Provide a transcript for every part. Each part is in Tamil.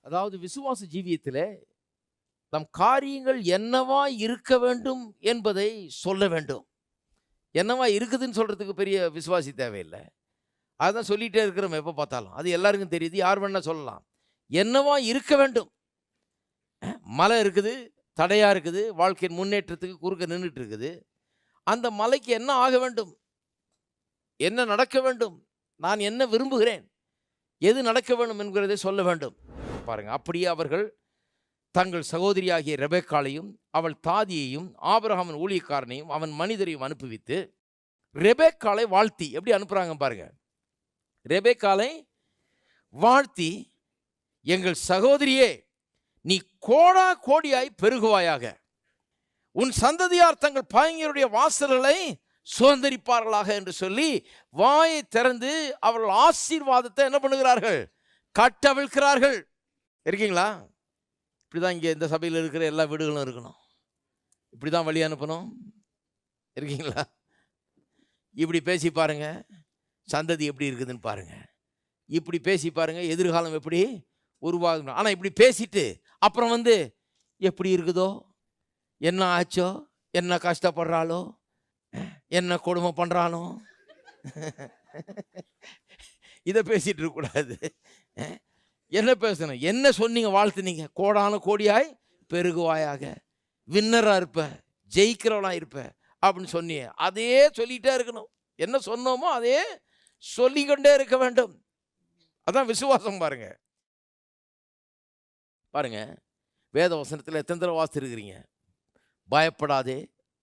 அதாவது விசுவாச ஜீவியத்தில் நம் காரியங்கள் என்னவா இருக்க வேண்டும் என்பதை சொல்ல வேண்டும். என்னவா இருக்குதுன்னு சொல்கிறதுக்கு பெரிய விசுவாசி தேவையில்லை. அதுதான் சொல்லிகிட்டே இருக்கிறோம் எப்போ பார்த்தாலும். அது எல்லாருக்கும் தெரியுது யார் வேணால் சொல்லலாம். என்னவா இருக்க வேண்டும்? மலை இருக்குது தடையாக இருக்குது வாழ்க்கையின் முன்னேற்றத்துக்கு குறுக்க நின்றுட்டு இருக்குது. அந்த மலைக்கு என்ன ஆக வேண்டும்? என்ன நடக்க வேண்டும்? நான் என்ன விரும்புகிறேன்? எது நடக்க வேண்டும் என்கிறதை சொல்ல வேண்டும். பாருங்க அப்படியே அவர்கள் தங்கள் சகோதரியாகிய ரெபேக்காலையும் அவள் தாதியையும் ஆபிரகாமின் ஊழியக்காரனையும் அவன் மனிதரையும் அனுப்புவித்து ரெபேக்காலை வாழ்த்தி எப்படி அனுப்புகிறாங்க பாருங்க. ரெபேக்காலை வாழ்த்தி எங்கள் சகோதரியே நீ கோடா கோடியாய் பெருகுவாயாக. உன் சந்ததியார் தங்கள் பயங்கருடைய வாசல்களை சுதந்திரிப்பார்களாக என்று சொல்லி வாயை திறந்து அவர்கள் ஆசீர்வாதத்தை என்ன பண்ணுகிறார்கள்? கட்டவிழ்கிறார்கள் இருக்கீங்களா? இப்படிதான் இங்கே இந்த சபையில் இருக்கிற எல்லா வீடுகளும் இருக்கணும். இப்படி தான் வழி அனுப்பணும். இருக்கீங்களா? இப்படி பேசி பாருங்கள் சந்ததி எப்படி இருக்குதுன்னு பாருங்கள் இப்படி பேசி பாருங்கள் எதிர்காலம் எப்படி உருவாகணும் ஆனால் இப்படி பேசிட்டு அப்புறம் வந்து எப்படி இருக்குதோ? என்ன ஆச்சோ? என்ன கஷ்டப்படுறாளோ? என்ன கொடுமை பண்ணுறானோ இதை பேசிகிட்டு இருக்கக்கூடாது என்ன பேசணும்? என்ன சொன்னீங்க வாழ்த்துனீங்க? கோடான கோடியாய் பெருகுவாயாக. வின்னராக இருப்ப ஜெயிக்கிறவளா இருப்ப அப்படின்னு சொன்னியே. அதே சொல்லிகிட்டே இருக்கணும். என்ன சொன்னோமோ அதே சொல்லிக்கொண்டே இருக்க வேண்டும். அதான் விசுவாசம் பாருங்க. பாருங்க வேத வசனத்தில் எத்தனை தடவை வாசிச்சிருக்கிறீங்க? பயப்படாதே.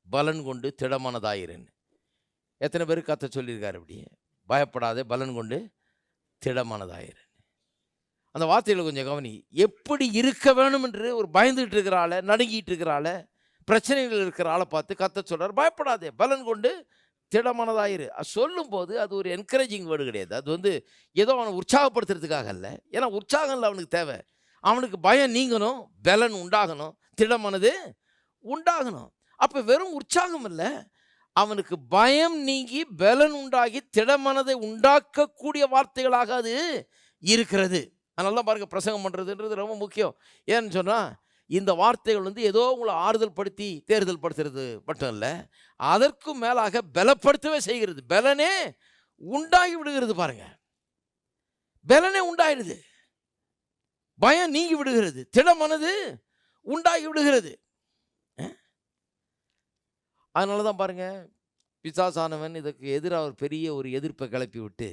பலன் கொண்டு திடமானதாயிரன் எத்தனை பேர் கத்த சொல்லியிருக்காரு அப்படியே பயப்படாதே பலன் கொண்டு திடமானதாயிரன் அந்த வார்த்தையில் கொஞ்சம் கவனி. எப்படி இருக்க வேணும் என்று ஒரு பயந்துகிட்டு இருக்கிற நடுங்கிட்டு இருக்கிற பிரச்சனைகள் இருக்கிற ஆளை பார்த்து கத்த சொல்கிறார் பயப்படாதே பலன் கொண்டு திடமானதாயிரு. அது சொல்லும்போது அது ஒரு என்கரேஜிங் வேர்டு கிடையாது. அது வந்து ஏதோ அவனை உற்சாகப்படுத்துறதுக்காக இல்லை ஏன்னா உற்சாகம் இல்லை அவனுக்கு தேவை. அவனுக்கு பயம் நீங்கணும் பலன் உண்டாகணும் திடமானது உண்டாகணும். அப்போ வெறும் உற்சாகம் இல்லை. அவனுக்கு பயம் நீங்கி பலன் உண்டாகி திடமனதை உண்டாக்கக்கூடிய வார்த்தைகளாக அது இருக்கிறது. அதனால பாருங்க பிரசங்கம் பண்ணுறதுன்றது ரொம்ப முக்கியம். ஏன்னு சொன்னால் இந்த வார்த்தைகள் வந்து ஏதோ உங்களை ஆறுதல் படுத்தி தேர்தல் படுத்துறது மட்டும் இல்லை அதற்கும் மேலாக பலப்படுத்தவே செய்கிறது. பலனே உண்டாகி விடுகிறது பாருங்க. பலனே உண்டாயிடுது. பயம் நீங்கி விடுகிறது. திடமனது உண்டாகி விடுகிறது. அதனால தான் பாருங்கள் பிசாசானவன் இதுக்கு எதிராக ஒரு பெரிய ஒரு எதிர்ப்பை கிளப்பி விட்டு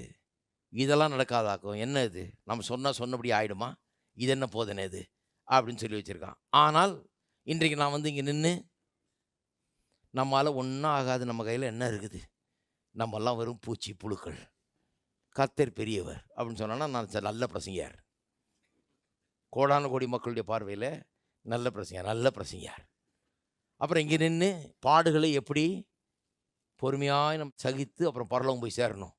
இதெல்லாம் நடக்காதாக்கும். என்ன இது? நம்ம சொன்னால் சொன்னபடி ஆகிடுமா இது என்ன போதனை இது? அப்படின்னு சொல்லி வச்சுருக்கான். ஆனால் இன்றைக்கு நான் வந்து இங்கே நின்று நம்மளால் ஒன்றும் ஆகாது. நம்ம கையில் என்ன இருக்குது? நம்மெல்லாம் வெறும் பூச்சி புழுக்கள். கத்தர் பெரியவர் அப்படின்னு சொன்னோன்னா நான் நல்ல பிரசங்கியார். கோடான கோடி மக்களுடைய பார்வையில் நல்ல பிரசங்கியார் நல்ல பிரசங்கியார். அப்புறம் இங்கே நின்று பாடுகளை எப்படி பொறுமையாக நம்ம சகித்து அப்புறம் பரலோகம் போய் சேரணும்.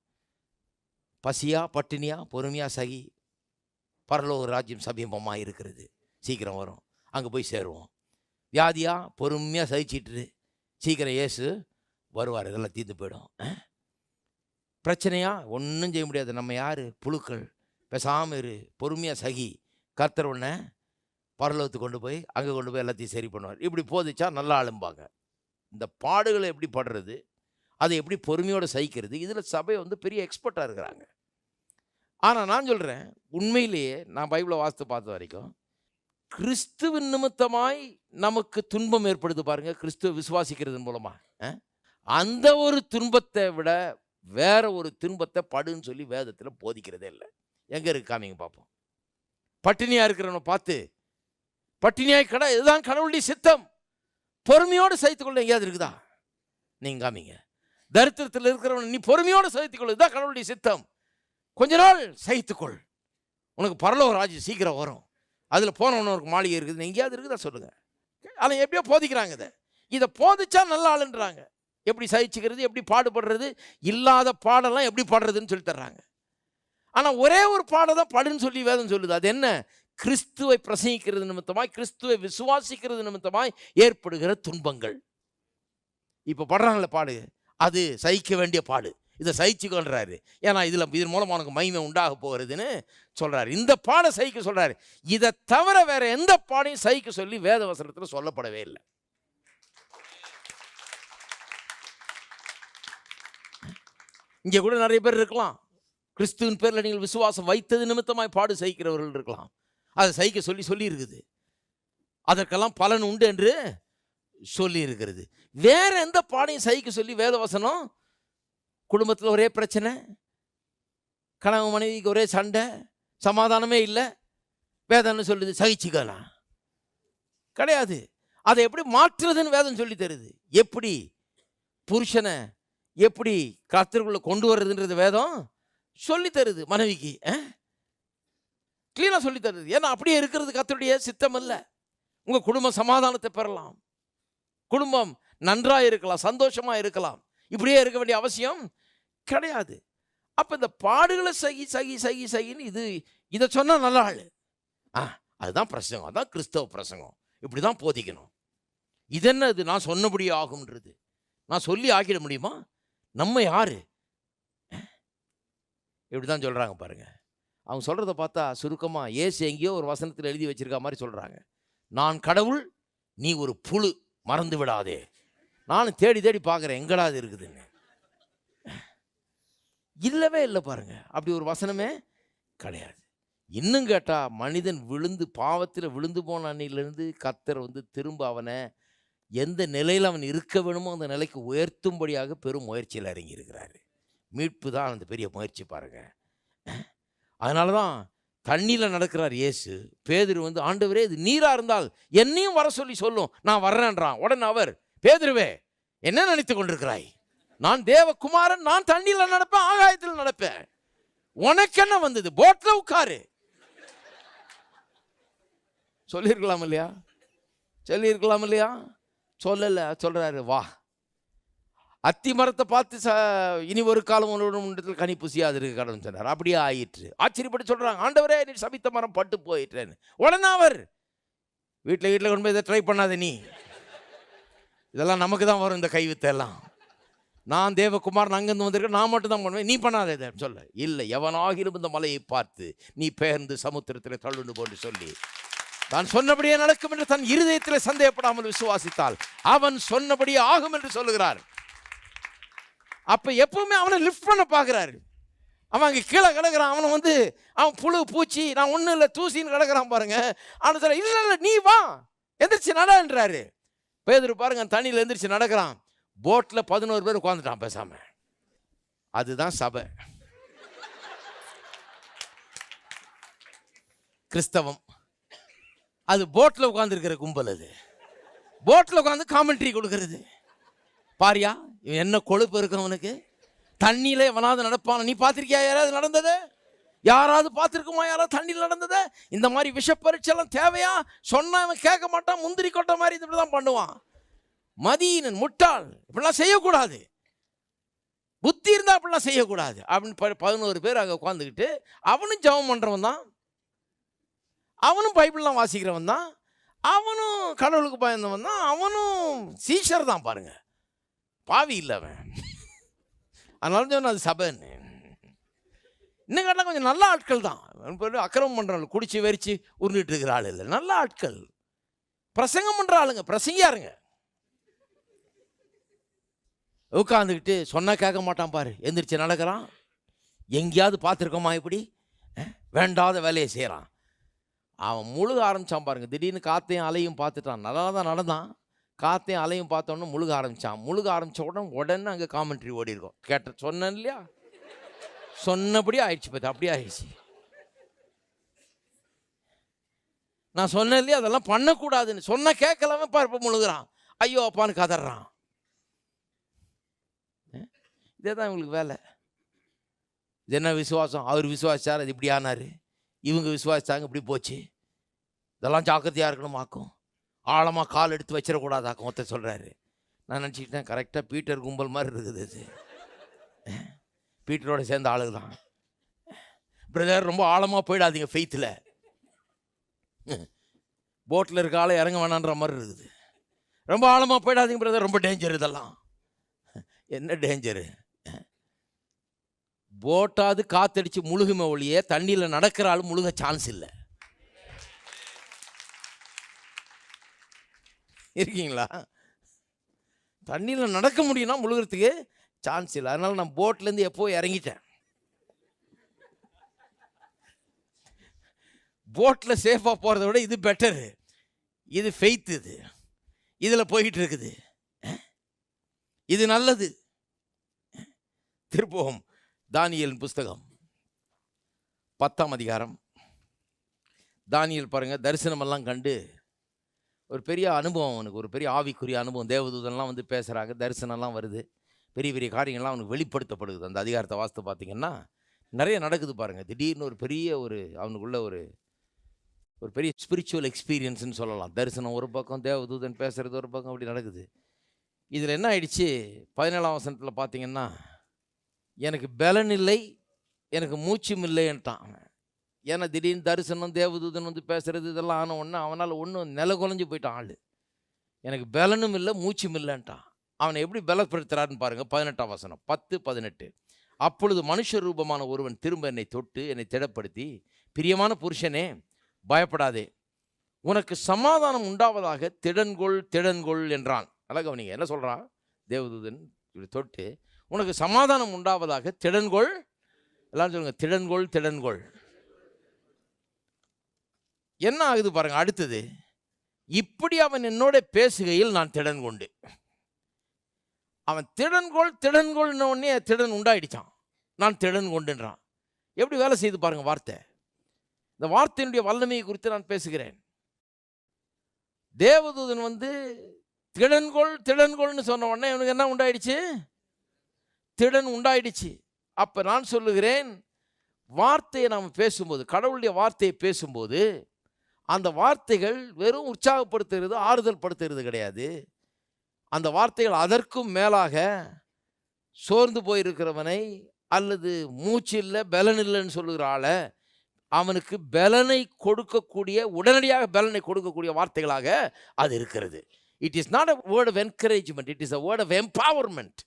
பசியா பட்டினியாக பொறுமையாக சகி பரலோக ராஜ்யம் சமீபமாக இருக்கிறது. சீக்கிரம் வரும். அங்கே போய் சேருவோம். வியாதியாக பொறுமையாக சகிச்சிட்டு சீக்கிரம் இயேசு வருவார். இதெல்லாம் தீர்ந்து போயிடும். பிரச்சனையாக பிரச்சனையா? ஒன்றும் செய்ய முடியாது. நம்ம யார்? புழுக்கள். பேசாமல் இரு. பொறுமையாக சகி. கர்த்தர் உடனே பரலோகத்துக்கு கொண்டு போய் அங்கே கொண்டு போய் எல்லாத்தையும் சரி பண்ணுவார். இப்படி போதிச்சா நல்லா ஆளும்பாங்க இந்த பாடுகளை எப்படி படுறது அதை எப்படி பொறுமையோடு சகிக்கிறது இதில் சபை வந்து பெரிய எக்ஸ்பர்ட்டாக இருக்கிறாங்க. ஆனால் நான் சொல்கிறேன் உண்மையிலேயே நான் பைபிளை வாசித்து பார்த்த வரைக்கும் கிறிஸ்துவின் நிமித்தமாய் நமக்கு துன்பம் ஏற்படுது பாருங்க கிறிஸ்துவ விசுவாசிக்கிறது மூலமாக அந்த ஒரு துன்பத்தை விட வேற ஒரு துன்பத்தை படுன்னு சொல்லி வேதத்தில் போதிக்கிறதே இல்லை. எங்கே இருக்கு காமிங்க பார்ப்போம். பட்டினியாக இருக்கிறவனை பார்த்து பட்டினியாய் கடை இதுதான் கடவுளுடைய சித்தம். பொறுமையோடு சகித்துக்கொள்ள எங்கேயாவது இருக்குதா? நீங்க காமிங்க. தரித்திரத்தில் இருக்கிறவன் நீ பொறுமையோடு சகித்துக்கொள் இதுதான் கடவுளுடைய சித்தம். கொஞ்ச நாள் சகித்துக்கொள். உனக்கு பரலோக ராஜ்யம் சீக்கிரம் வரும். அதில் போனவன ஒரு மாளிகை இருக்குது. எங்கேயாவது இருக்குதா சொல்லுங்க. ஆனால் எப்படியோ போதிக்கிறாங்க இதை. இதை போதிச்சா நல்ல ஆளுன்றாங்க. எப்படி சகிச்சுக்கிறது எப்படி பாடுபடுறது இல்லாத பாடெல்லாம் எப்படி பாடுறதுன்னு சொல்லி தர்றாங்க. ஆனால் ஒரே ஒரு பாடம் தான் பாடுன்னு சொல்லி வேதம் சொல்லுது. அது என்ன? கிறிஸ்துவை பிரசங்கிக்கிறது நிமித்தமாய் கிறிஸ்துவை விசுவாசிக்கிறது நிமித்தமாய் ஏற்படுகிற துன்பங்கள். இப்போ படுறாங்கள பாடு. அது சகிக்க வேண்டிய பாடு. இதை சகிச்சுக்கொள்றாரு ஏன்னா இதில் இதன் மூலம் உனக்கு மகிமை உண்டாக போகிறதுன்னு சொல்கிறாரு இந்த பாடை சகிக்க சொல்கிறாரு இதை தவிர வேறு எந்த பாடையும் சகிக்க சொல்லி வேத வசனத்தில் சொல்லப்படவே இல்லை. இங்கே கூட நிறைய பேர் இருக்கலாம். கிறிஸ்துவின் பேரில் நீங்கள் விசுவாசம் வைத்தது நிமித்தமாய் பாடு சகிக்கிறவர்கள் இருக்கலாம். அதை சகிக்க சொல்லி சொல்லியிருக்குது. அதற்கெல்லாம் பலன் உண்டு என்று சொல்லி இருக்கிறது வேற எந்த பாடையும் சகிக்க சொல்லி வேதவசனம்? குடும்பத்தில் ஒரே பிரச்சனை கணவன் மனைவிக்கு ஒரே சண்டை சமாதானமே இல்லை. வேதம்னு சொல்லுது? சகிச்சுக்கலாம். கிடையாது. அதை எப்படி மாற்றுறதுன்னு வேதம் சொல்லி தருது. எப்படி புருஷனை எப்படி கத்திற்குள்ளே கொண்டு வர்றதுன்றது வேதம் சொல்லி தருது மனைவிக்கு க்ளீனாக சொல்லி தருது. ஏன்னா அப்படியே இருக்கிறது கத்தருடைய சித்தம் இல்லை உங்கள் குடும்பம் சமாதானத்தை பெறலாம். குடும்பம் நன்றாக இருக்கலாம் சந்தோஷமாக இருக்கலாம். இப்படியே இருக்க வேண்டிய அவசியம் கிடையாது. அப்போ இந்த பாடுகளை சகி சகி சகி சகின்னு இது இதை சொன்னால் நல்ல ஆள். ஆ அதுதான் பிரசங்கம். அதான் கிறிஸ்தவ பிரசங்கம். இப்படி தான் போதிக்கணும். இது என்ன இது? நான் சொன்னபடி ஆகும்ன்றது. நான் சொல்லி ஆக்கிட முடியுமா? நம்ம யாரு? இப்படி தான் சொல்கிறாங்க பாருங்கள் அவங்க சொல்கிறத பார்த்தா சுருக்கமாக ஏசு எங்கேயோ ஒரு வசனத்தில் எழுதி வச்சுருக்க மாதிரி சொல்கிறாங்க நான் கடவுள் நீ ஒரு புழு மறந்து விடாதே. நானும் தேடி தேடி பார்க்குறேன் எங்கடா அது இருக்குதுன்னு. இல்லவே இல்லை பாருங்கள் அப்படி ஒரு வசனமே கிடையாது. இன்னும் கேட்டால் மனிதன் விழுந்து பாவத்தில் விழுந்து போன அன்னையிலேருந்து கத்தர் வந்து திரும்ப அவனை எந்த நிலையில் அவன் இருக்க வேணுமோ அந்த நிலைக்கு உயர்த்தும்படியாக பெரும் முயற்சியில் இறங்கி இருக்கிறாரு மீட்பு தான் அந்த பெரிய முயற்சி பாருங்கள் அதனால தான் தண்ணியில் நடக்கிறார் இயேசு. பேதிரு வந்து ஆண்டவரே இது நீராக இருந்தால் என்னையும் வர சொல்லி சொல்லும். நான் வர்றேன்றான். உடனே அவர் பேதிருவே என்ன நினைத்து கொண்டிருக்கிறாய்? நான் தேவகுமாரன் நான் தண்ணியில் நடப்பேன் ஆகாயத்தில் நடப்பேன். உனக்கு என்ன வந்தது? போட்டில் உட்காரு. சொல்லியிருக்கலாம் இல்லையா? சொல்லியிருக்கலாம் இல்லையா? சொல்லலை. சொல்கிறாரு வா. அத்தி மரத்தை பார்த்து ச இனி ஒரு காலம் உன்னிடத்தில் கனி புசியாது இருக்க கடவுள் சொன்னார். அப்படியே ஆயிற்று. ஆச்சரியப்பட்டு சொல்கிறாங்க ஆண்டவரே நீ சபித்த மரம் பட்டு போயிட்டேன்னு உடனே அவர் வீட்டில் வீட்டில் கொண்டு போய் இதை ட்ரை பண்ணாத நீ. இதெல்லாம் நமக்கு தான் வரும் இந்த கைவித்தெல்லாம் நான் தேவகுமார் அங்கேருந்து வந்திருக்கேன் நான் மட்டும் தான் பண்ணுவேன். நீ பண்ணாத இதை சொல்ல. இல்லை எவனாகிலும் இந்த மலையை பார்த்து நீ பெயர்ந்து சமுத்திரத்தில் தள்ளுண்டு போன்று சொல்லி தான் சொன்னபடியே நடக்கும் என்று தன் இருதயத்தில் சந்தேகப்படாமல் விசுவாசித்தால் அவன் சொன்னபடியே ஆகும் என்று சொல்லுகிறார். அப்போ எப்பவுமே அவனை லிஃப்ட் பண்ண பார்க்குறாரு அவன் அங்கே கீழே கிடக்குறான். அவனை வந்து அவன் புழு பூச்சி நான் ஒன்றும் இல்லை தூசின்னு கிடக்குறான் பாருங்க. அவனை சொல்ல இல்லை இல்லை நீ வா எந்திரிச்சு நடன்றாரு பேதர் பாருங்க தண்ணியில் எந்திரிச்சு நடக்கிறான். போட்டில் பதினோரு பேர் உட்காந்துட்டான் பேசாம. அதுதான் சபை. கிறிஸ்தவம். அது போட்டில் உட்காந்துருக்கிற கும்பல் அது. போட்டில் உட்காந்து காமெண்ட்ரி கொடுக்கறது. பாரியா இவன் என்ன கொழுப்பு இருக்கு அவனுக்கு தண்ணியில எவனாவது நடப்பான? நீ பார்த்திருக்கியா யாராவது நடந்தது? யாராவது பார்த்துருக்குமா? யாராவது தண்ணியில் நடந்தது? இந்த மாதிரி விஷ பரீட்சைலாம் தேவையா? சொன்னால் அவன் கேட்க மாட்டான் முந்திரி கொட்டை மாதிரி இப்படி தான் பண்ணுவான். மதியினன் முட்டாள் இப்படிலாம் செய்யக்கூடாது. புத்தி இருந்தால் அப்படிலாம் செய்யக்கூடாது. அப்படின்னு ப- பதினோரு பேர் அங்கே உட்காந்துக்கிட்டு அவனும் ஜெபம் பண்ணுறவன் தான். அவனும் பைபிள்லாம் வாசிக்கிறவன் தான். அவனும் கடவுளுக்கு பயந்தவன் தான். அவனும் சீஷர் தான் பாருங்கள் பாவி இல்லை அவன். அதனால தான் அது சபைன்னு. இன்னும் கேட்டால் கொஞ்சம் நல்ல ஆட்கள் தான். அக்கிரமம் பண்ணுறாள் குடிச்சு வெறிச்சு உருண்டுட்டு இருக்கிற ஆள் இல்லை. நல்ல ஆட்கள். பிரசங்கம் பண்ணுற ஆளுங்க பிரசங்கியாருங்க உட்காந்துக்கிட்டு சொன்னால் கேட்க மாட்டான் பாரு. எந்திரிச்சு நடக்கிறான். எங்கேயாவது பார்த்துருக்கோமா இப்படி? வேண்டாத வேலையை செய்கிறான் அவன் முழுக ஆரம்பிச்சான் பாருங்க. திடீர்னு காற்றையும் அலையும் பார்த்துட்டான். நல்லா தான் நடந்தான். காற்றையும் அலையும் பார்த்தோன்னே முழுக ஆரம்பிச்சான். முழுக ஆரம்பித்த உடனே உடனே அங்கே காமெண்ட்ரி ஓடி இருக்கும் கேட்ட சொன்னேன் இல்லையா? சொன்னபடி ஆயிடுச்சு பார்த்து அப்படியே ஆயிடுச்சு. நான் சொன்னேன் இல்லையா? அதெல்லாம் பண்ணக்கூடாதுன்னு. சொன்ன கேட்கலாமே பார்ப்ப முழுகுறான். ஐயோ அப்பான்னு கதறான். இதே தான் இவங்களுக்கு வேலை. இது என்ன விசுவாசம்? அவர் விசுவாசிச்சார் அது இப்படி ஆனார். இவங்க விசுவாசித்தாங்க இப்படி போச்சு. இதெல்லாம் ஜாக்கிரதையாக இருக்கணும் ஆக்கும் ஆழமாக கால் எடுத்து வச்சிடக்கூடாதாக்கும் ஒருத்தர் சொல்கிறாரு நான் நினச்சிக்கிட்டேன் கரெக்டாக பீட்டர் கும்பல் மாதிரி இருக்குது இது. பீட்டரோட சேர்ந்த ஆளுங்க தான் பிரதர் ரொம்ப ஆழமாக போயிடாதீங்க ஃபெய்த்தில் போட்டில் இருக்க ஆளை இறங்க வேணான்ற மாதிரி இருக்குது. ரொம்ப ஆழமாக போயிடாதீங்க பிரதர் ரொம்ப டேஞ்சர் இதெல்லாம். என்ன டேஞ்சரு போட்டாவது காத்தடிச்சு முழுகுமே ஒழிய தண்ணியில் நடக்கிற ஆள் முழுக சான்ஸ் இல்லை. இருக்கீங்களா? தண்ணியில் நடக்க முடியும்னா முழுகிறதுக்கு சான்ஸ் இல்லை. அதனால் நான் போட்லேருந்து எப்போ இறங்கிட்டேன். போட்டில் சேஃபாக போகிறத விட இது பெட்டரு இது ஃபெய்த் இது. இதில் போய்கிட்டு இருக்குது. இது நல்லது. திருப்போம் தானியல் புஸ்தகம். பத்தாம் அதிகாரம். தானியல் பாருங்கள் தரிசனமெல்லாம் கண்டு ஒரு பெரிய அனுபவம் அவனுக்கு. ஒரு பெரிய ஆவிக்குரிய அனுபவம். தேவதூதன்லாம் வந்து பேசுகிறாங்க தரிசனம்லாம் வருது. பெரிய பெரிய காரியங்கள்லாம் அவனுக்கு வெளிப்படுத்தப்படுது அந்த அதிகாரத்தை வாஸ்து பார்த்திங்கன்னா நிறைய நடக்குது பாருங்கள் திடீர்னு ஒரு பெரிய ஒரு அவனுக்குள்ள ஒரு ஒரு பெரிய ஸ்பிரிச்சுவல் எக்ஸ்பீரியன்ஸ்னு சொல்லலாம். தரிசனம் ஒரு பக்கம் தேவதூதன் பேசுகிறது ஒரு பக்கம் அப்படி நடக்குது. இதில் என்ன ஆயிடுச்சு? பதினேழாம் வசனத்தில் பார்த்தீங்கன்னா எனக்கு பலன் இல்லை எனக்கு மூச்சும் இல்லைன்ட்டான் அவன். ஏன்னா திடீர்னு தரிசனம் தேவதூதன் வந்து பேசுகிறது இதெல்லாம் ஆன ஒன்று அவனால் ஒன்றும் நில குலைஞ்சு போயிட்டான் ஆள். எனக்கு பலனும் இல்லை மூச்சும் இல்லைன்ட்டான். அவனை எப்படி பலப்படுத்துறாருன்னு பாருங்கள் பதினெட்டாம் வசனம் பத்து பதினெட்டு. அப்பொழுது மனுஷ ரூபமான ஒருவன் திரும்ப என்னை தொட்டு என்னை திடப்படுத்தி பிரியமான புருஷனே பயப்படாதே. உனக்கு சமாதானம் உண்டாவதாக திடன்கொள் திடன்கொள் என்றான். நல்லா கவனிங்க என்ன சொல்கிறான் தேவதூதன் இப்படி தொட்டு உனக்கு சமாதானம் உண்டாவதாக திடன்கொள் எல்லாரும் சொல்லுங்கள் திடன்கொள் திடன்கொள். என்ன ஆகுது பாருங்க அடுத்தது. இப்படி அவன் என்னோட பேசுகையில் நான் திடன் கொண்டு. அவன் திடன்கொள் திடன்கொள்ன உடனே திடன் உண்டாயிடுச்சான். நான் திடன் கொண்டுன்றான். எப்படி வேலை செய்து பாருங்க வார்த்தை. இந்த வார்த்தையினுடைய வல்லமையை குறித்து நான் பேசுகிறேன். தேவதூதன் வந்து திடன்கொள் திடன்கோள்னு சொன்ன உடனே இவனுக்கு என்ன உண்டாயிடுச்சு? திடன் உண்டாயிடுச்சு. அப்போ நான் சொல்லுகிறேன் வார்த்தையை நாம் பேசும்போது கடவுளுடைய வார்த்தையை பேசும்போது அந்த வார்த்தைகள் வெறும் உற்சாகப்படுத்துகிறது ஆறுதல் படுத்துறது கிடையாது. அந்த வார்த்தைகள் அதற்கும் மேலாக சோர்ந்து போயிருக்கிறவனை அல்லது மூச்சு இல்லை பலன் இல்லைன்னு சொல்லுகிற ஆளை அவனுக்கு பலனை கொடுக்கக்கூடிய உடனடியாக பலனை கொடுக்கக்கூடிய வார்த்தைகளாக அது இருக்கிறது. It is not a word of encouragement it is a word of empowerment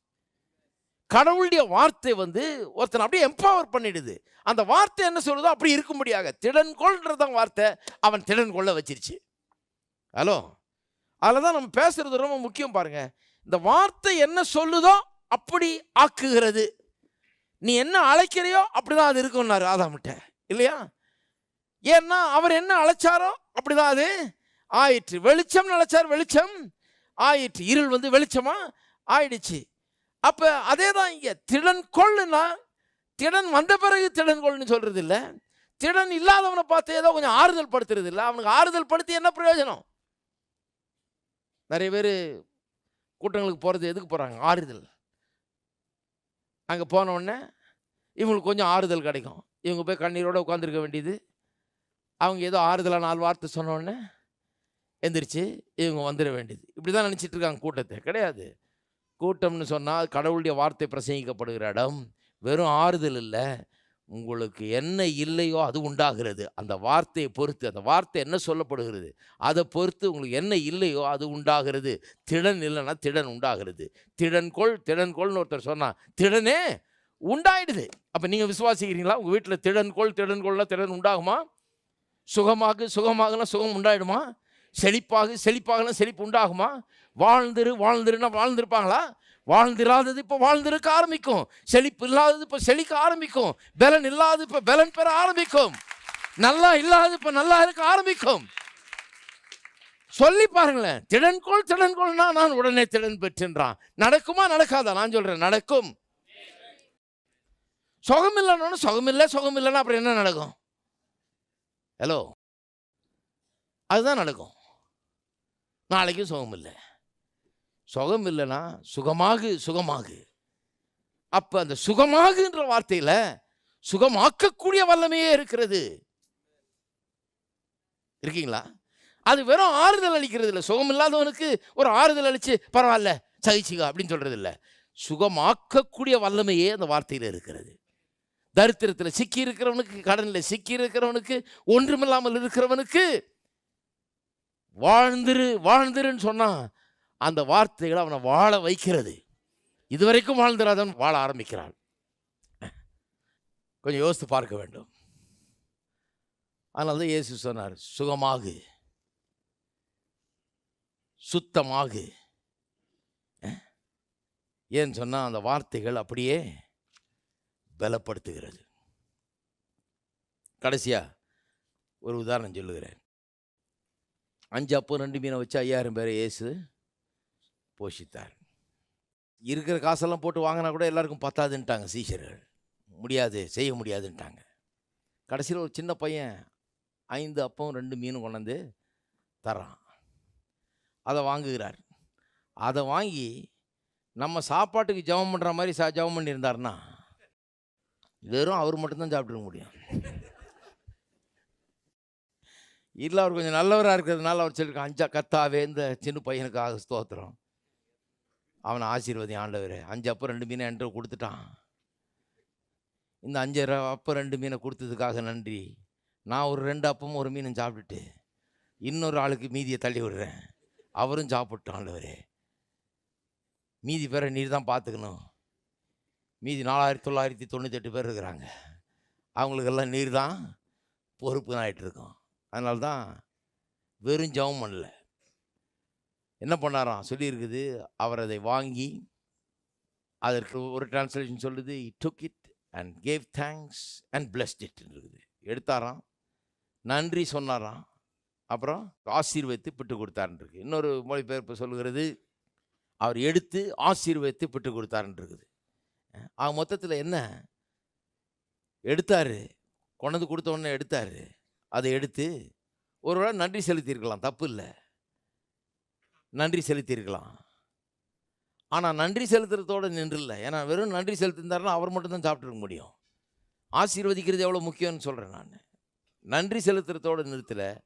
கடவுளுடைய வார்த்தை வந்து ஒருத்தனை அப்படியே எம்பவர் பண்ணிடுது. அந்த வார்த்தை என்ன சொல்லுதோ அப்படி இருக்க திடன் கொள்றதான் வார்த்தை. அவன் திடன் கொள்ள வச்சிருச்சு. ஹலோ அதில் தான் நம்ம பேசுறது ரொம்ப முக்கியம் பாருங்க. இந்த வார்த்தை என்ன சொல்லுதோ அப்படி ஆக்குகிறது. நீ என்ன அழைக்கிறையோ அப்படிதான் அது இருக்கும்னாரு ஆதாமிட்ட இல்லையா? ஏன்னா அவர் என்ன அழைச்சாரோ அப்படிதான் அது ஆயிற்று. வெளிச்சம் அழைச்சார் வெளிச்சம். ஆயிற்று. இருள் வந்து வெளிச்சமா? ஆயிடுச்சு. அப்போ அதே தான் இங்கே திடன் கொள்ளுனா திடன் வந்த பிறகு திடன் கொள்ளுன்னு சொல்கிறது இல்லை திடன் இல்லாதவனை பார்த்து ஏதோ கொஞ்சம் ஆறுதல் படுத்துறது இல்லை அவனுக்கு ஆறுதல் படுத்தி என்ன பிரயோஜனம்? நிறைய பேர் கூட்டங்களுக்கு போகிறது எதுக்கு போகிறாங்க ஆறுதல். அங்கே போனவுடனே இவங்களுக்கு கொஞ்சம் ஆறுதல் கிடைக்கும். இவங்க போய் கண்ணீரோடு உட்காந்துருக்க வேண்டியது. அவங்க ஏதோ ஆறுதலாக நாலு வார்த்தை சொன்னோடனே எந்திரிச்சு இவங்க வந்துட வேண்டியது. இப்படி தான் நினச்சிட்ருக்காங்க கூட்டத்தை. கிடையாது. கூட்டம்னு சொன்னால் கடவுளுடைய வார்த்தை பிரசங்கிக்கப்படுகிற இடம் வெறும் ஆறுதல் இல்லை. உங்களுக்கு என்ன இல்லையோ அது உண்டாகிறது. அந்த வார்த்தையை பொறுத்து அந்த வார்த்தை என்ன சொல்லப்படுகிறது அதை பொறுத்து உங்களுக்கு என்ன இல்லையோ அது உண்டாகிறது. திடன் இல்லைன்னா திடன் உண்டாகிறது. திடன் கொள் திடன் கொள்னு ஒருத்தர் சொன்னால் திடனே உண்டாயிடுது. அப்போ நீங்கள் விசுவாசிக்கிறீங்களா? உங்கள் வீட்டில் திடன் கொள் திடன் உண்டாகுமா? சுகமாக சுகமாகனா சுகம் உண்டாயிடுமா? செழிப்பாக செழிப்பாகனா செழிப்பு உண்டாகுமா? வாழ்ந்துரு வாழ்ந்துருன்னா வாழ்ந்திருப்பாங்களா? வாழ்ந்திராதது இப்போ வாழ்ந்திருக்க ஆரம்பிக்கும். செழிப்பு இல்லாதது இப்போ செழிக்க ஆரம்பிக்கும். பலன் இல்லாதது இப்போ பலன் பெற ஆரம்பிக்கும். நல்லா இல்லாதது இப்போ நல்லா இருக்க ஆரம்பிக்கும். சொல்லி பாருங்களேன். திடன்கோள் திடன்கோள்னா நான் உடனே திடன் பெற்றென்றான். நடக்குமா நடக்காதா? நான் சொல்கிறேன் நடக்கும். சுகம் இல்லைன்னு சுகம் இல்லை சுகம் இல்லைன்னா அப்புறம் என்ன நடக்கும்? ஹலோ அதுதான் நடக்கும். நாளைக்கும் சுகம் இல்லை சுகம் இல்லைன்னா சுகமாகு சுகமாகு. அப்போ அந்த சுகமாகுன்ற வார்த்தையில் சுகமாக்கக்கூடிய வல்லமையே இருக்கிறது. இருக்கீங்களா? அது வெறும் ஆறுதல் அளிக்கிறது இல்லை. சுகம் இல்லாதவனுக்கு ஒரு ஆறுதல் அளித்து பரவாயில்ல சகிச்சுக அப்படின்னு சொல்கிறது இல்லை. சுகமாக்கக்கூடிய வல்லமையே அந்த வார்த்தையில் இருக்கிறது. தரித்திரத்தில் சிக்கி இருக்கிறவனுக்கு கடனில் சிக்கி இருக்கிறவனுக்கு ஒன்றுமில்லாமல் இருக்கிறவனுக்கு வாழ்ந்துரு வாழ்ந்துருன்னு சொன்னால் அந்த வார்த்தைகள் அவனை வாழ வைக்கிறது. இதுவரைக்கும் வாழ்ந்துராதவன் வாழ ஆரம்பிக்கிறான். கொஞ்சம் யோசித்து பார்க்க வேண்டும். அதனால தான் இயேசு சொன்னார் சுகமாகு. சுத்தமாகு. ஏன்னு சொன்னால் அந்த வார்த்தைகள் அப்படியே பலப்படுத்துகிறது. கடைசியா ஒரு உதாரணம் சொல்லுகிறேன். அஞ்சு அப்போ ரெண்டு மீனை வச்சு ஐயாயிரம் பேரை இயேசு போஷித்தார். இருக்கிற காசெல்லாம் போட்டு வாங்கினா கூட எல்லாருக்கும் பத்தாதுன்ட்டாங்க சீஷர்கள். முடியாது செய்ய முடியாதுன்ட்டாங்க. கடைசியில் ஒரு சின்ன பையன் ஐந்து அப்பவும் ரெண்டு மீனும் கொண்டாந்து தரான் அதை வாங்குகிறார். அதை வாங்கி நம்ம சாப்பாட்டுக்கு ஜெபம் பண்ணுற மாதிரி சா ஜெபம் பண்ணியிருந்தாருன்னா வெறும் அவர் மட்டும்தான் சாப்பிட்டுக்க முடியும். இல்லை அவர் கொஞ்சம் நல்லவராக இருக்கிறதுனால அவர் சொல்லியிருக்கான் அஞ்சா கத்தாவே இந்த சின்ன பையனுக்காக ஸ்தோத்திரம். அவனை ஆசீர்வதி ஆண்டவர். அஞ்சு அப்போ ரெண்டு மீனை என்கிட்ட கொடுத்துட்டான். இந்த அஞ்சு அப்போ ரெண்டு மீனை கொடுத்ததுக்காக நன்றி. நான் ஒரு ரெண்டு அப்பமும் ஒரு மீனும் சாப்பிட்டுட்டு இன்னொரு ஆளுக்கு மீதியை தள்ளி விடுறேன். அவரும் சாப்பிட்டான் ஆண்டவர். மீதி பேரை நீர் தான் பார்த்துக்கணும். மீதி நாலாயிரத்தி தொள்ளாயிரத்தி தொண்ணூத்தெட்டு பேர் இருக்கிறாங்க. அவங்களுக்கெல்லாம் நீர் தான் பொறுப்பு தான் ஆகிட்டு இருக்கோம் அதனால தான் வெறும் ஜெபம் பண்ணல. என்ன பண்ணாராம்? சொல்லியிருக்குது அவர் அதை வாங்கி அதற்கு ஒரு டிரான்ஸ்லேஷன் சொல்லுது he took it and gave thanks and blessed it இருக்குது எடுத்தாராம். நன்றி சொன்னாராம். அப்புறம் ஆசீர்வதித்து பிட்டு கொடுத்தாருன்ருக்கு இன்னொரு மொழிபெயர்ப்பு சொல்லுகிறது அவர் எடுத்து ஆசீர்வதித்து பிட்டு கொடுத்தாருன்ருக்குது ஆக மொத்தத்தில் என்ன? எடுத்தார். கொண்டு கொடுத்த உடனே எடுத்தார். அதை எடுத்து ஒருவேளை நன்றி செலுத்தியிருக்கலாம் தப்பு இல்லை. நன்றி செலுத்தியிருக்கலாம். ஆனால் நன்றி செலுத்துறதோடு நின்றில்லை. ஏன்னா வெறும் நன்றி செலுத்திருந்தாருன்னா அவர் மட்டும்தான் சாப்பிட்டுருக்க முடியும். ஆசீர்வதிக்கிறது எவ்வளோ முக்கியம்னு சொல்கிறேன் நான். நன்றி செலுத்துறதோடு நிறுத்தலை.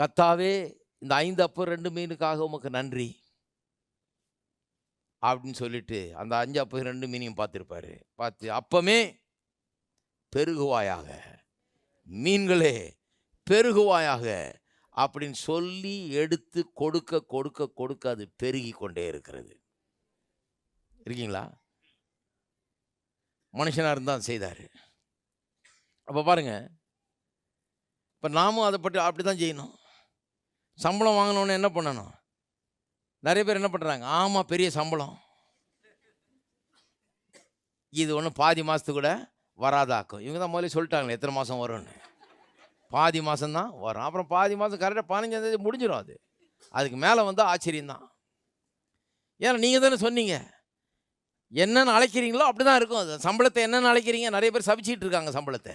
கத்தாவே இந்த ஐந்து அப்போ ரெண்டு மீனுக்காக உமக்கு நன்றி. அப்படின்னு சொல்லிட்டு அந்த அஞ்சு அப்போ ரெண்டு மீனையும் பார்த்துருப்பாரு. பார்த்து அப்பமே பெருகுவாயாக. மீன்களே பெருகுவாயாக. அப்படின்னு சொல்லி எடுத்து கொடுக்க கொடுக்க கொடுக்க அது பெருகி கொண்டே இருக்கிறது. இருக்கீங்களா? மனுஷனாக இருந்தால் செய்தார். அப்போ பாருங்க. இப்போ நாமும் அதை பற்றி அப்படி தான் செய்யணும். சம்பளம் வாங்கினோன்னு என்ன பண்ணணும்? நிறைய பேர் என்ன பண்ணுறாங்க ஆமாம் பெரிய சம்பளம். இது ஒன்றும் பாதி மாதத்துக்கு கூட வராதாக்கும். இவங்க தான் முதல்ல சொல்லிட்டாங்களே எத்தனை மாதம் வரும்னு. பாதி மாதம்தான் வரும். அப்புறம் பாதி மாதம் கரெக்டாக பதினஞ்சாந்தேதி முடிஞ்சிடும் அது. அதுக்கு மேலே வந்து ஆச்சரியம்தான். ஏன்னா நீங்கள் தானே சொன்னீங்க. என்னென்னு அழைக்கிறீங்களோ அப்படி தான் இருக்கும். அது சம்பளத்தை என்னென்னு அழைக்கிறீங்க? நிறைய பேர் சபிச்சிட்டு இருக்காங்க சம்பளத்தை.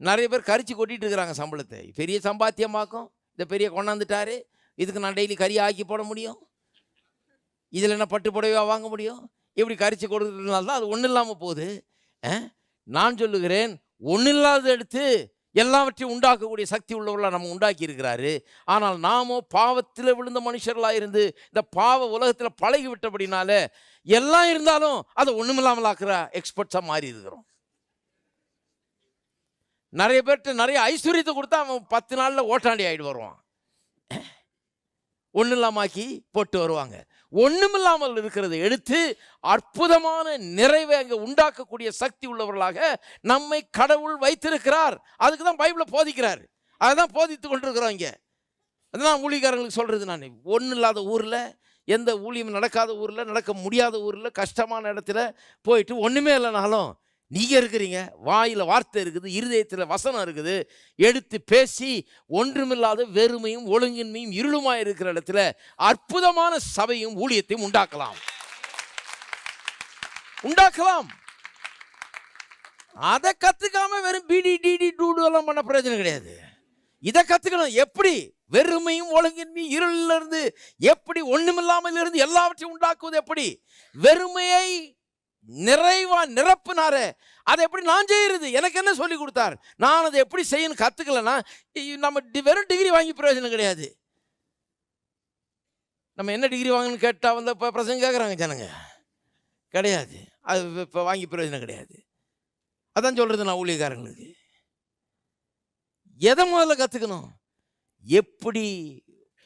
நிறைய பேர் கரிச்சு கொட்டிகிட்டு இருக்கிறாங்க சம்பளத்தை. பெரிய சம்பாத்தியமாக்கும். இந்த பெரிய கொண்டாந்துட்டாரு. இதுக்கு நான் டெய்லி கறி ஆக்கி போட முடியும்? இதில் என்ன பட்டு புடவையாக வாங்க முடியும்? இப்படி கரிச்சு கொடுக்கறதுனால தான் அது ஒன்றும் இல்லாமல் போகுது நான் சொல்லுகிறேன் ஒன்றும் இல்லாத எடுத்து எல்லாவற்றையும் உண்டாக்கக்கூடிய சக்தி உள்ளவர்களாக நம்ம உண்டாக்கி இருக்கிறாரு ஆனால் நாமோ பாவத்தில் விழுந்த மனுஷர்களாக இருந்து இந்த பாவ உலகத்தில் பழகி விட்டபடினால எல்லாம் இருந்தாலும் அதை ஒன்றுமில்லாமல் ஆக்குற எக்ஸ்பர்ட்ஸாக மாறி இருக்கிறோம் நிறைய பேர்கிட்ட நிறைய ஐஸ்வர்யத்தை கொடுத்தா அவன் பத்து நாளில் ஓட்டாண்டி ஆகிட்டு வருவான். ஒன்றும் இல்லாமாக்கி போட்டு வருவாங்க. ஒன்றுமில்லாமல் இருக்கிறத எடுத்து அற்புதமான நிறைவை அங்கே உண்டாக்கக்கூடிய சக்தி உள்ளவர்களாக நம்மை கடவுள் வைத்திருக்கிறார். அதுக்கு தான் பைபிளை போதிக்கிறார். அதை தான் போதித்து கொண்டிருக்கிறோம் இங்கே. அதுதான் ஊழியக்காரங்களுக்கு சொல்கிறது நான். ஒன்றும் இல்லாத ஊரில் எந்த ஊழியம் நடக்காத ஊரில் நடக்க முடியாத ஊரில் கஷ்டமான இடத்துல போயிட்டு ஒன்றுமே இல்லைனாலும் நீங்கள் இருக்கிறீங்க வாயில் வார்த்தை இருக்குது இருதயத்தில் வசனம் இருக்குது. எடுத்து பேசி ஒன்றுமில்லாத வெறுமையும் ஒழுங்கின்மையும் இருளுமாக இருக்கிற இடத்துல அற்புதமான சபையும் ஊழியத்தையும் உண்டாக்கலாம். உண்டாக்கலாம். அதை கற்றுக்காம வெறும் பிடி டிடி டூடு எல்லாம் பண்ண பிரயோஜனம் கிடையாது. இதை கற்றுக்கணும் எப்படி? வெறுமையும் ஒழுங்கின்மையும் இருளிலிருந்து எப்படி ஒன்றுமில்லாமல் இருந்து எல்லாவற்றையும் உண்டாக்குவது எப்படி? வெறுமையை நிறைவா நிரப்புனாரு. அதை எப்படி நான் செய்யறது? எனக்கு என்ன சொல்லி கொடுத்தார்? நான் அதை எப்படி செய்யணும் கத்துக்கலன்னா நம்ம வெறும் டிகிரி வாங்கி பிரயோஜனம் கிடையாது. நம்ம என்ன டிகிரி வாங்கணும்னு கேட்டால் வந்து இப்போ பிரசங்க கேட்குறாங்க ஜனங்க. கிடையாது. அது இப்போ வாங்கி பிரயோஜனம் கிடையாது. அதான் சொல்கிறது நான் ஊழியக்காரங்களுக்கு. எதை முதல்ல கற்றுக்கணும் எப்படி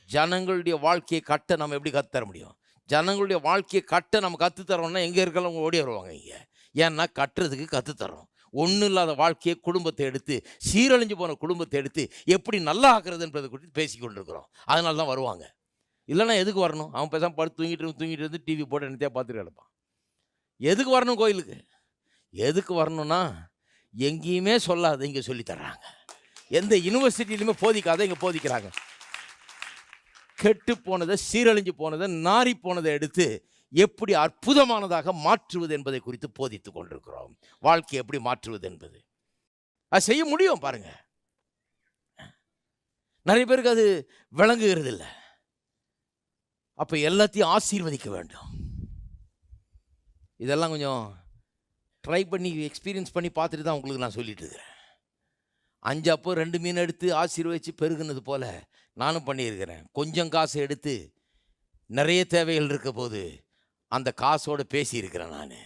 ஜனங்களுடைய வாழ்க்கையை கட்ட நம்ம எப்படி கற்றுத்தர முடியும்? ஜனங்களுடைய வாழ்க்கையை கட்ட நம்ம கற்றுத்தரோன்னா எங்கே இருக்கலாம் ஓடி வருவாங்க இங்கே. ஏன்னா கட்டுறதுக்கு கற்றுத்தரோம் ஒன்றும் இல்லாத வாழ்க்கையை குடும்பத்தை எடுத்து சீரழிஞ்சு போன குடும்பத்தை எடுத்து எப்படி நல்லா ஆக்குறது என்பதை குறித்து பேசி கொண்டிருக்கிறோம். அதனால தான் வருவாங்க. இல்லைன்னா எதுக்கு வரணும்? அவன் பேசாமல் படுத்து தூங்கிட்டு இருந்து, தூங்கிட்டு இருந்து டிவி போட்டு என்னத்தையா பார்த்துட்டு கிடப்பான். எதுக்கு வரணும் கோயிலுக்கு? எதுக்கு வரணும்னா எங்கேயுமே சொல்லாத இங்கே சொல்லித்தர்றாங்க எந்த யூனிவர்சிட்டியிலுமே போதிக்காத இங்கே போதிக்கிறாங்க. கெட்டு போனதை சீரழிஞ்சு போனதை நாறி போனதை எடுத்து எப்படி அற்புதமானதாக மாற்றுவது என்பதை குறித்து போதித்து கொண்டிருக்கிறோம். வாழ்க்கையை எப்படி மாற்றுவது என்பது. அது செய்ய முடியும் பாருங்க. நிறைய பேருக்கு அது விளங்குகிறது இல்லை அப்போ எல்லாத்தையும் ஆசீர்வதிக்க வேண்டும். இதெல்லாம் கொஞ்சம் ட்ரை பண்ணி எக்ஸ்பீரியன்ஸ் பண்ணி பார்த்துட்டு தான் உங்களுக்கு நான் சொல்லிட்டு இருக்கிறேன். அஞ்சு அப்போ ரெண்டு மீன் எடுத்து ஆசீர்வதிச்சு பெருகுனது போல நானும் பண்ணியிருக்கிறேன். கொஞ்சம் காசு எடுத்து நிறைய தேவைகள் இருக்க போது அந்த காசோடு பேசியிருக்கிறேன் நான்.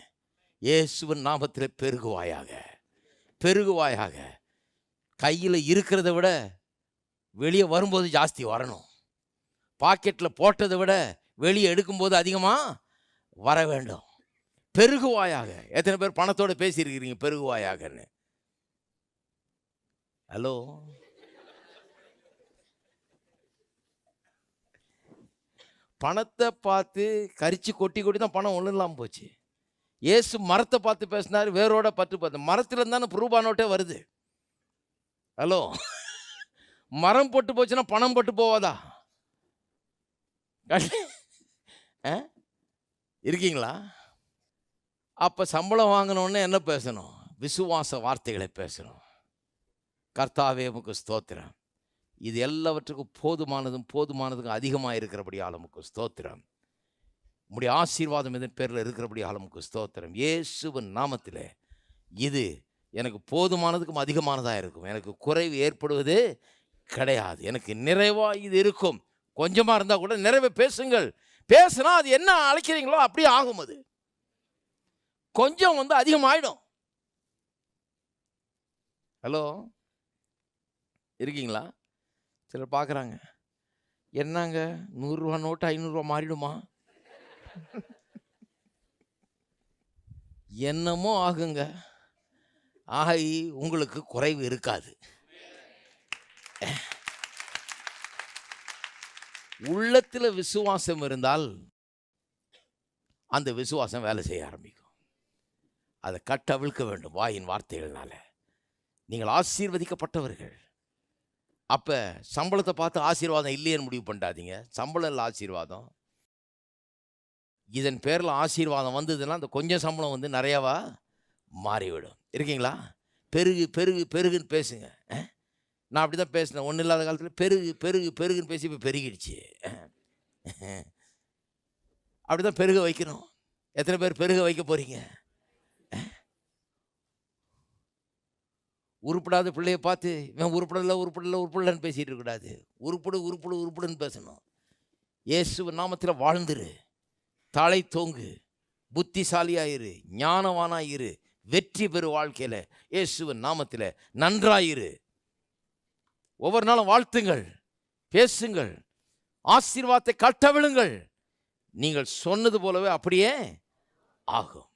இயேசுவன் நாமத்தில் பெருகுவாயாக. பெருகுவாயாக. கையில் இருக்கிறத விட வெளியே வரும்போது ஜாஸ்தி வரணும். பாக்கெட்டில் போட்டதை விட வெளியே எடுக்கும்போது அதிகமாக வர வேண்டும். பெருகுவாயாக. எத்தனை பேர் பணத்தோடு பேசியிருக்கிறீங்க பெருகுவாயாகன்னு. ஹலோ? பணத்தை பார்த்து கரிச்சு கொட்டி கொட்டி தான் பணம் ஒன்றும் இல்லாமல் போச்சு. ஏசு மரத்தை பார்த்து பேசினார் வேரோட பற்று பார்த்து. மரத்தில் தானே ரூபா நோட்டே வருது. ஹலோ மரம் போட்டு போச்சுன்னா பணம் போட்டு போவாதா? ஆ? இருக்கீங்களா? அப்போ சம்பளம் வாங்கினோடனே என்ன பேசணும்? விசுவாச வார்த்தைகளை பேசணும். கர்த்தாவே உமக்கு ஸ்தோத்திரம். இது எல்லாவற்றுக்கும் போதுமானதும் போதுமானதுக்கும் அதிகமாக இருக்கிறபடி ஆளுமுக்கு ஸ்தோத்திரம். உங்களுடைய ஆசீர்வாதம் இதன் பேரில் இருக்கிறபடி ஆளுமுக்கு ஸ்தோத்திரம். இயேசுவின் நாமத்தில் இது எனக்கு போதுமானதுக்கும் அதிகமானதாக இருக்கும். எனக்கு குறைவு ஏற்படுவது கிடையாது. எனக்கு நிறைவாக இது இருக்கும். கொஞ்சமாக இருந்தால் கூட நிறைவை பேசுங்கள். பேசுனா அது என்ன அழைக்கிறீங்களோ அப்படியே ஆகும் அது. கொஞ்சம் வந்து அதிகமாகிடும் ஹலோ? இருக்கீங்களா? சிலர் பார்க்குறாங்க. என்னங்க? நூறுரூவா நோட்டு ஐநூறுரூவா மாறிடுமா? என்னமோ ஆகுங்க. ஆகி உங்களுக்கு குறைவு இருக்காது. உள்ளத்தில் விசுவாசம் இருந்தால் அந்த விசுவாசம் வேலை செய்ய ஆரம்பிக்கும். அதை கட்டவிழ்க்க வேண்டும் வாயின் வார்த்தைகள்னால. நீங்கள் ஆசீர்வதிக்கப்பட்டவர்கள். அப்போ சம்பளத்தை பார்த்து ஆசீர்வாதம் இல்லையேன்னு முடிவு பண்ணாதீங்க சம்பளம் இல்லை ஆசீர்வாதம். இதன் பேரில் ஆசீர்வாதம் வந்ததுன்னா அந்த கொஞ்சம் சம்பளம் வந்து நிறையாவா மாறிவிடும். இருக்கீங்களா? பெருகு பெருகு பெருகுன்னு பேசுங்க. நான் அப்படி தான் பேசினேன். ஒன்றும் இல்லாத காலத்தில் பெருகு பெருகு பெருகுன்னு பேசி இப்போ பெருகிடுச்சு. அப்படி தான் பெருக வைக்கணும். எத்தனை பேர் பெருக வைக்க போகிறீங்க உருப்படாத பிள்ளைய பார்த்து இவன் உருப்படல உருப்படல உருப்படலன்னு பேசிகிட்டு இருக்கக்கூடாது. உருப்படு உருப்படு உருப்படுன்னு பேசணும். இயேசு நாமத்தில் வாழ்ந்துரு. தலை தோங்கு. புத்திசாலியாயிரு. ஞானவானாயிரு. வெற்றி பெறு வாழ்க்கையில். இயேசுவின் நாமத்தில் நன்றாயிரு. ஒவ்வொரு நாளும் வாழ்த்துங்கள். பேசுங்கள். ஆசீர்வாதத்தை கட்டவிழுங்கள். நீங்கள் சொன்னது போலவே அப்படியே ஆகும்.